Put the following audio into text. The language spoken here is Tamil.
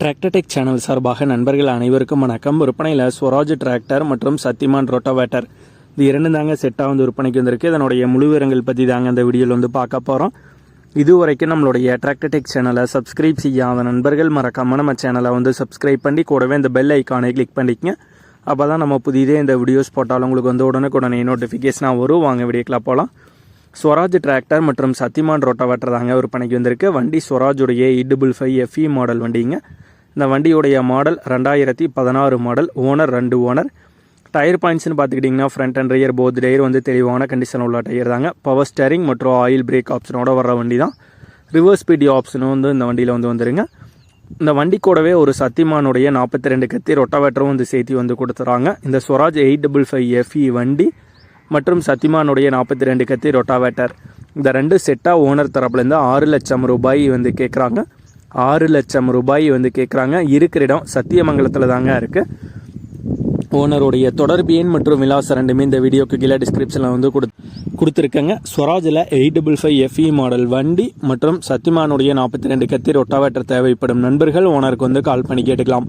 டிராக்டர்டெக் சேனல் சார்பாக நண்பர்கள் அனைவருக்கும் வணக்கம். விற்பனையில் ஸ்வராஜ் டிராக்டர் மற்றும் சத்திமான் ரோட்டோவேட்டர் இது இரண்டு தாங்க செட்டாக வந்து விற்பனைக்கு வந்திருக்கு. இதனுடைய முழு விவரங்கள் பற்றி தாங்க இந்த வீடியோவில் வந்து பார்க்க போகிறோம் இதுவரைக்கும் நம்மளுடைய டிராக்டர்டெக் சேனலை சப்ஸ்கிரைப் செய்யாத நண்பர்கள் மறக்காமல் நம்ம சேனலை வந்து சப்ஸ்கிரைப் பண்ணி கூடவே இந்த பெல் ஐக்கானை கிளிக் பண்ணிக்கங்க. அப்போ தான் நம்ம புதிதே இந்த வீடியோஸ் போட்டாலும் உங்களுக்கு வந்து உடனுக்குடனே நோட்டிஃபிகேஷனாக வரும். வாங்க வீடியோக்கெலாம் போகலாம் ஸ்வராஜ் டிராக்டர் மற்றும் சத்திமான் ரோட்டோவேட்டர் தாங்க விற்பனைக்கு வந்திருக்கு. வண்டி ஸ்வராஜுடைய eight double five FE model வண்டிங்க. இந்த வண்டியுடைய மாடல் ரெண்டாயிரத்தி பதினாறு மாடல் ஓனர் ரெண்டு ஓனர் டயர் பாயிண்ட்ஸ்னு பார்த்துக்கிட்டிங்கன்னா front and rear both tyre வந்து தெளிவான கண்டிஷன் உள்ள டயர் தாங்க. பவர் ஸ்டேரிங் மற்றும் ஆயில் பிரேக் ஆப்ஷனோட வர வண்டி தான் ரிவர்ஸ் பிடி ஆப்ஷனும் வந்து இந்த வண்டியில் வந்து வந்துருங்க. இந்த வண்டி கூடவே ஒரு சத்திமானுடைய நாற்பத்தி ரெண்டு கத்தி ரொட்டாவேட்டரும் வந்து சேர்த்து வந்து கொடுத்துறாங்க. இந்த Swaraj eight double five FE வண்டி மற்றும் சத்திமானுடைய நாற்பத்தி ரெண்டு கத்தி ரொட்டாவேட்டர் இந்த ரெண்டு செட்டாக ஓனர் தரப்புலேருந்து ஆறு லட்சம் ரூபாய் வந்து கேட்குறாங்க ஆறு லட்சம் ரூபாய் வந்து கேட்குறாங்க இருக்கிற இடம் சத்தியமங்கலத்தில் தாங்க இருக்குது ஓனருடைய தொடர்பு எண் மற்றும் விலாசம் ரெண்டுமே இந்த வீடியோக்கு கீழே டிஸ்கிரிப்ஷனில் வந்து கொடு கொடுத்துருக்கேங்க. ஸ்வராஜில் eight double five FE model வண்டி மற்றும் சத்தியமானுடைய நாற்பத்தி ரெண்டு கத்தி ரொட்டாவேட்டர் தேவைப்படும் நண்பர்கள் ஓனருக்கு வந்து கால் பண்ணி கேட்டுக்கலாம்.